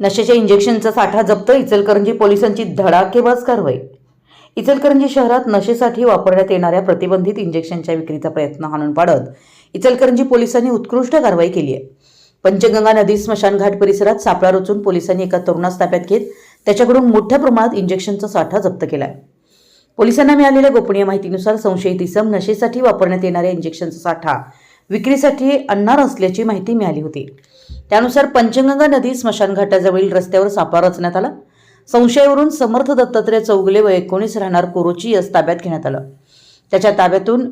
नशेच्या इंजेक्शनचा साठा जप्त इचलकरंजी पोलिसांची धडाकेबाज कारवाई. इचलकरंजी शहरात नशेसाठी वापरण्यात येणाऱ्या प्रतिबंधित इंजेक्शनच्या विक्रीचा प्रयत्न हाणून पाडत इचलकरंजी पोलिसांनी उत्कृष्ट कारवाई केली आहे. पंचगंगा नदी स्मशानघाट परिसरात सापळा रचून पोलिसांनी एका तरुणास ताब्यात घेत त्याच्याकडून मोठ्या प्रमाणात इंजेक्शनचा साठा जप्त केला आहे. पोलिसांना मिळालेल्या गोपनीय माहितीनुसार संशयित इसम नशेसाठी वापरण्यात येणाऱ्या इंजेक्शनचा साठा विक्रीसाठी आणणार असल्याची माहिती मिळाली होती. त्यानुसार पंचगंगा नदी स्मशानघाटाजवळील रस्त्यावर सापळा रचण्यात आला. संशयावरून समर्थ दत्तात्रय चौगले व एकोणीस राहणार कोरोची यस ताब्यात घेण्यात आलं. त्याच्या ताब्यातून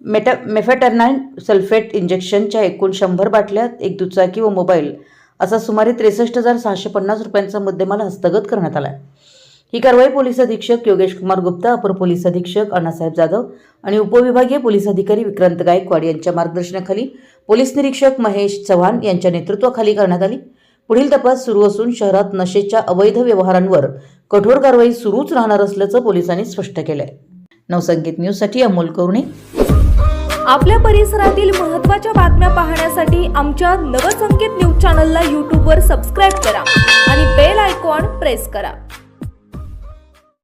मेटा मेफेटर्नाईन सल्फेट इंजेक्शनच्या एकूण शंभर बाटल्या एक दुचाकी व मोबाईल असा सुमारे त्रेसष्ट हजार सहाशे पन्नास रुपयांचा मुद्देमाल हस्तगत करण्यात आला आहे ही कारवाई पोलीस अधीक्षक योगेश कुमार गुप्ता अपर पोलीस अधीक्षक अण्णासाहेब जाधव आणि उपविभागीय पोलीस अधिकारी विक्रांत गायकवाड यांच्या मार्गदर्शनाखाली पोलीस निरीक्षक महेश चव्हाण यांच्या नेतृत्वाखाली करण्यात आली. पुढील तपास सुरू असून शहरात नशेच्या अवैध व्यवहारांवर कठोर कारवाई सुरूच राहणार असल्याचं पोलिसांनी स्पष्ट केलंय. नवसंगीत न्यूजसाठी अमोल करुणे. आपल्या परिसरातील महत्त्वाच्या बातम्या पाहण्यासाठी आमच्या नवसंकेत न्यूज चॅनलला यूट्यूबवर सबस्क्राईब करा आणि बेल आयकॉन प्रेस करा.